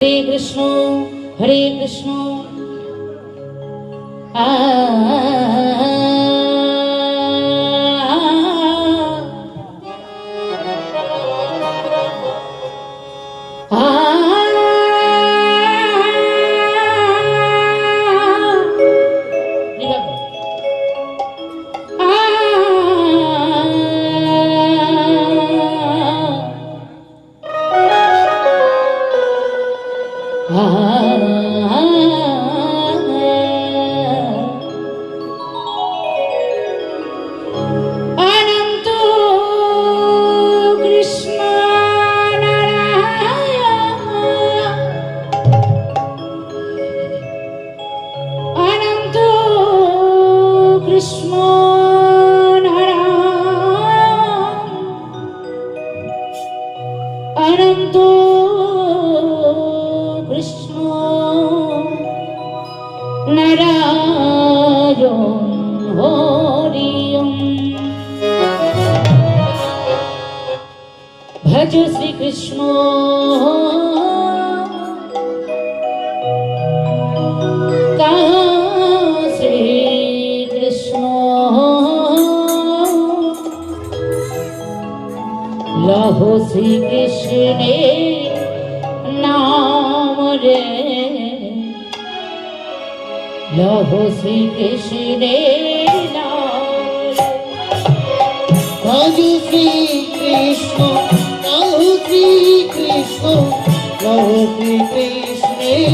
হরে কৃষ্ণ হরে কৃষ্ণ। আ নারায়ণ হরিয়ম। ভজ শ্রীকৃষ্ণ। লহ শ্রীকৃষ্ণে নাম রে। লহ শ্রীকৃষ্ণের নাম ভজ শ্রীকৃষ্ণ লহ শ্রীকৃষ্ণ লহ শ্রীকৃষ্ণের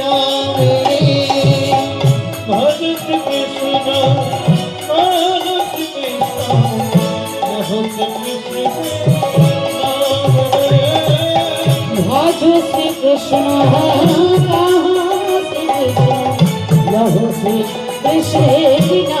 নাম ভজ শ্রীকৃষ্ণ ভজ শ্রীকৃষ্ণ লহ শ্রীকৃষ্ণ ভজ শ্রীকৃষ্ণ এসে কিনা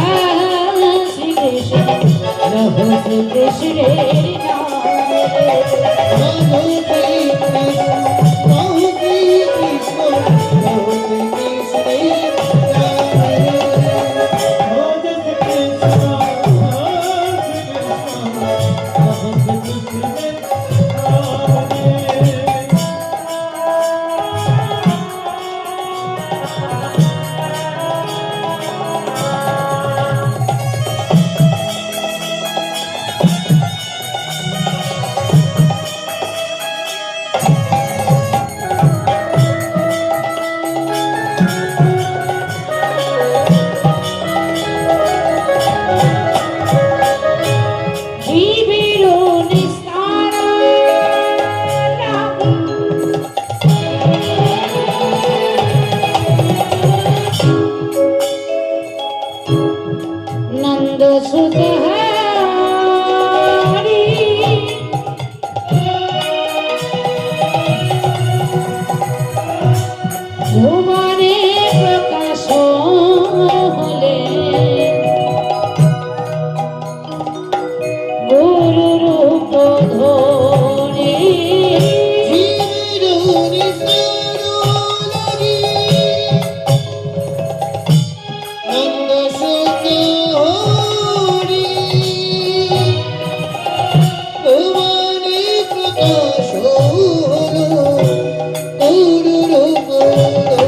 Thank you. सुधा போகும்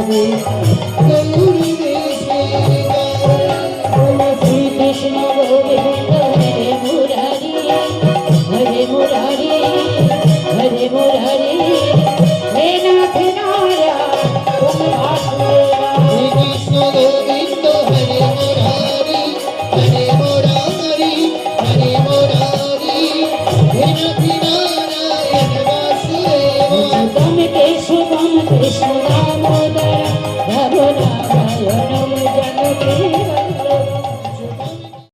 নামের